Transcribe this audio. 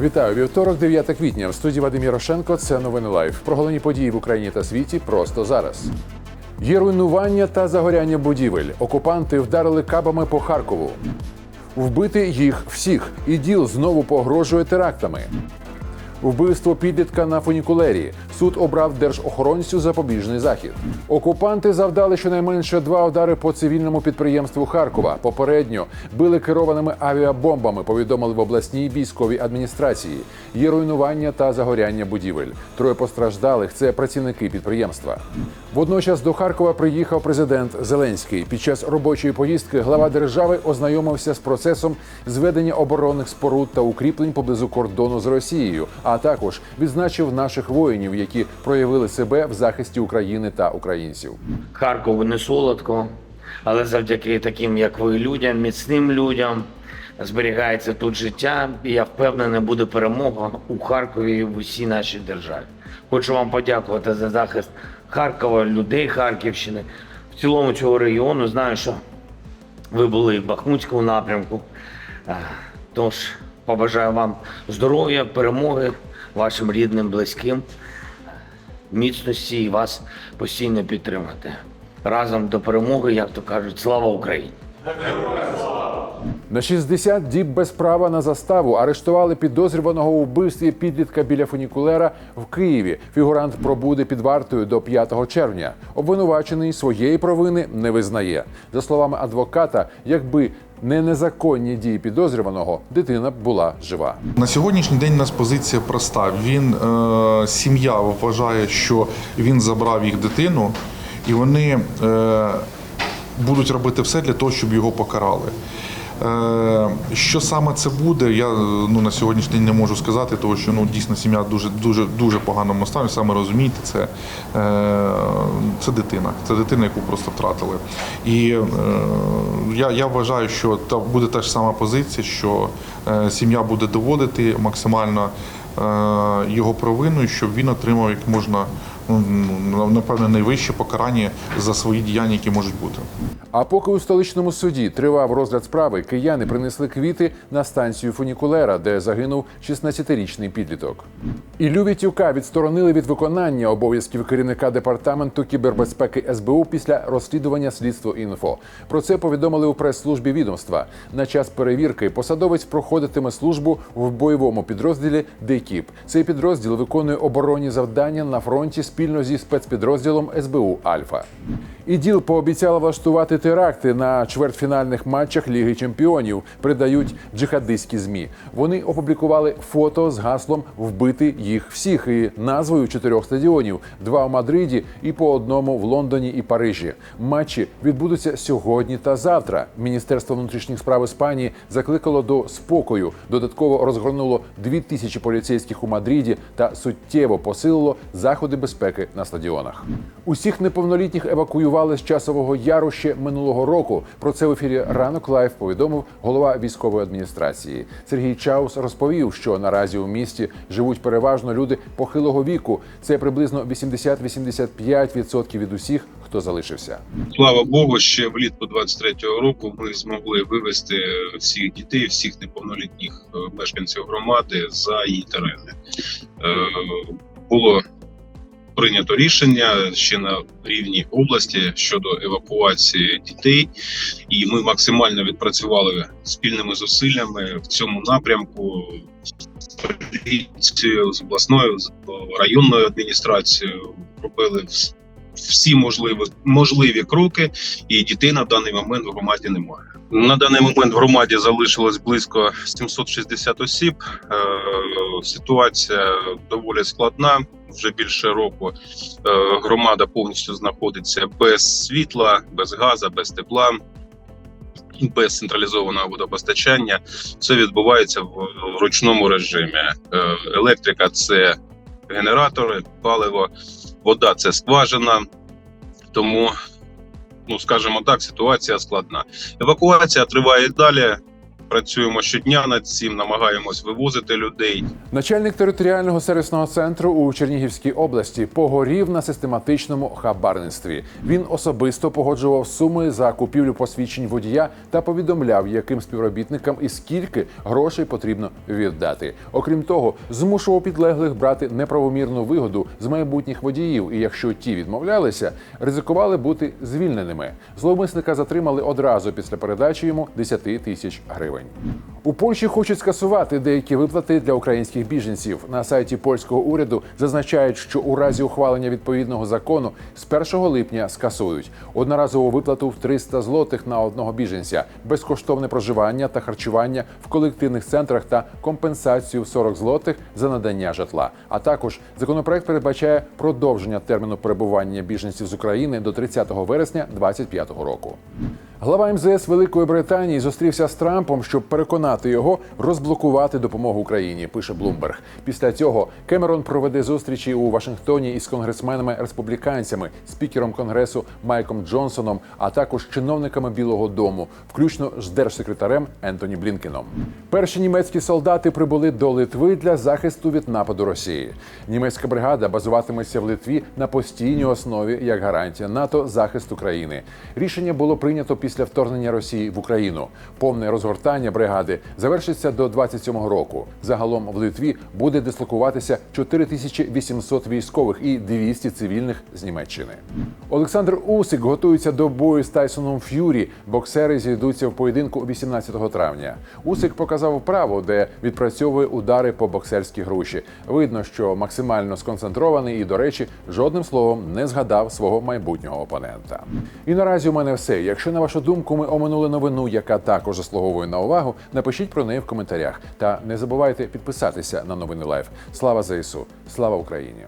Вітаю вівторок, 9 квітня. В студії Вадим Ярошенко. Це новини лайф. Про головні події в Україні та світі просто зараз. Є руйнування та загоряння будівель. Окупанти вдарили кабами по Харкову. Вбити їх всіх. І діл знову погрожує терактами. Вбивство підлітка на фунікулері. Суд обрав держохоронцю запобіжний захід. Окупанти завдали щонайменше два удари по цивільному підприємству Харкова. Попередньо били керованими авіабомбами. Повідомили в обласній військовій адміністрації. Є руйнування та загоряння будівель. Троє постраждалих це працівники підприємства. Водночас до Харкова приїхав президент Зеленський. Під час робочої поїздки глава держави ознайомився з процесом зведення оборонних споруд та укріплень поблизу кордону з Росією, а також відзначив наших воїнів, які проявили себе в захисті України та українців. Харкову не солодко, але завдяки таким, як ви, людям, міцним людям, зберігається тут життя, і я впевнений, буде перемога у Харкові і в усій нашій державі. Хочу вам подякувати за захист Харкова, людей Харківщини, в цілому цього регіону. Знаю, що ви були в Бахмутському напрямку. Тож побажаю вам здоров'я, перемоги вашим рідним, близьким міцності і вас постійно підтримати. Разом до перемоги, як то кажуть, слава Україні! На 60 діб без права на заставу арештували підозрюваного у вбивстві підлітка біля фунікулера в Києві. Фігурант пробуде під вартою до 5 червня. Обвинувачений своєї провини не визнає. За словами адвоката, якби не незаконні дії підозрюваного, дитина була жива. На сьогоднішній день у нас позиція проста. Він е, сім'я вважає, що він забрав їх дитину, і вони е, будуть робити все для того, щоб його покарали. Е, що саме це буде, я ну, на сьогоднішній день не можу сказати, тому що ну, дійсно сім'я дуже дуже дуже поганому стані. Саме розумієте, це, е, це дитина. Це дитина, яку просто втратили. І е, я, я вважаю, що та буде та ж сама позиція, що сім'я буде доводити максимально його провину, щоб він отримав як можна ну, напевне найвище покарання за свої діяння, які можуть бути. А поки у столичному суді тривав розгляд справи, кияни принесли квіти на станцію фунікулера, де загинув 16-річний підліток. Іллю Вітюка відсторонили від виконання обов'язків керівника департаменту кібербезпеки СБУ після розслідування слідство інфо. Про це повідомили у прес-службі відомства. На час перевірки посадовець проходитиме службу в бойовому підрозділі ДКІП. Цей підрозділ виконує оборонні завдання на фронті спільно зі спецпідрозділом СБУ Альфа. ІДІЛ пообіцяла влаштувати теракти на чвертьфінальних матчах Ліги Чемпіонів. Придають джихадистські змі. Вони опублікували фото з гаслом Вбити їх всіх і назвою чотирьох стадіонів: два у Мадриді і по одному в Лондоні і Парижі. Матчі відбудуться сьогодні та завтра. Міністерство внутрішніх справ Іспанії закликало до спокою. Додатково розгорнуло дві тисячі поліцейських у Мадриді та суттєво посилило заходи безпеки на стадіонах. Усіх неповнолітніх евакуювали з часового яру ще минулого року. Про це в ефірі ранок лайв повідомив голова військової адміністрації. Сергій Чаус розповів, що наразі у місті живуть переважно люди похилого віку. Це приблизно 80-85% від усіх, хто залишився. Слава Богу, ще влітку 23-го року ми змогли вивезти всіх дітей, всіх неповнолітніх е, мешканців громади за її терени. Е, Було прийнято рішення ще на рівні області щодо евакуації дітей, і ми максимально відпрацювали спільними зусиллями в цьому напрямку з обласною, з районною адміністрацією. Робили всі можливі можливі кроки, і дітей на даний момент в громаді немає. На даний момент в громаді залишилось близько 760 осіб. Е, Ситуація доволі складна. Вже більше року е, громада повністю знаходиться без світла, без газу, без тепла, без централізованого водопостачання. Все відбувається в ручному режимі. Е, Електрика це генератори, паливо, вода це скважина. Тому, ну скажімо так, ситуація складна. Евакуація триває далі. Працюємо щодня над цим, намагаємось вивозити людей. Начальник територіального сервісного центру у Чернігівській області погорів на систематичному хабарництві. Він особисто погоджував суми за купівлю посвідчень водія та повідомляв, яким співробітникам і скільки грошей потрібно віддати. Окрім того, змушував підлеглих брати неправомірну вигоду з майбутніх водіїв. І якщо ті відмовлялися, ризикували бути звільненими. Зловмисника затримали одразу після передачі йому 10 тисяч гривень. У Польщі хочуть скасувати деякі виплати для українських біженців. На сайті польського уряду зазначають, що у разі ухвалення відповідного закону з 1 липня скасують одноразову виплату в 300 злотих на одного біженця, безкоштовне проживання та харчування в колективних центрах та компенсацію в 40 злотих за надання житла. А також законопроект передбачає продовження терміну перебування біженців з України до 30 вересня 2025 року. Глава МЗС Великої Британії зустрівся з Трампом, щоб переконати його розблокувати допомогу Україні. Пише Блумберг. Після цього Кемерон проведе зустрічі у Вашингтоні із конгресменами республіканцями, спікером конгресу Майком Джонсоном, а також чиновниками Білого Дому, включно з держсекретарем Ентоні Блінкеном. Перші німецькі солдати прибули до Литви для захисту від нападу Росії. Німецька бригада базуватиметься в Литві на постійній основі як гарантія НАТО захисту країни. Рішення було прийнято після вторгнення Росії в Україну. Повне розгортання бригади завершиться до 27-го року. Загалом в Литві буде дислокуватися 4800 військових і 200 цивільних з Німеччини. Олександр Усик готується до бою з Тайсоном Ф'юрі. Боксери зійдуться в поєдинку 18 травня. Усик показав вправу, де відпрацьовує удари по боксерській груші. Видно, що максимально сконцентрований і, до речі, жодним словом не згадав свого майбутнього опонента. І наразі у мене все. Якщо на вашу думку ми оминули новину, яка також заслуговує на увагу, напишіть про неї в коментарях. Та не забувайте підписатися на новини Лайф. Слава ЗСУ! Слава Україні!